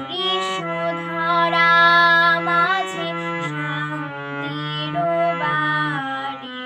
কৃষ্ণধারা মাঝে শান্তির বাড়ি।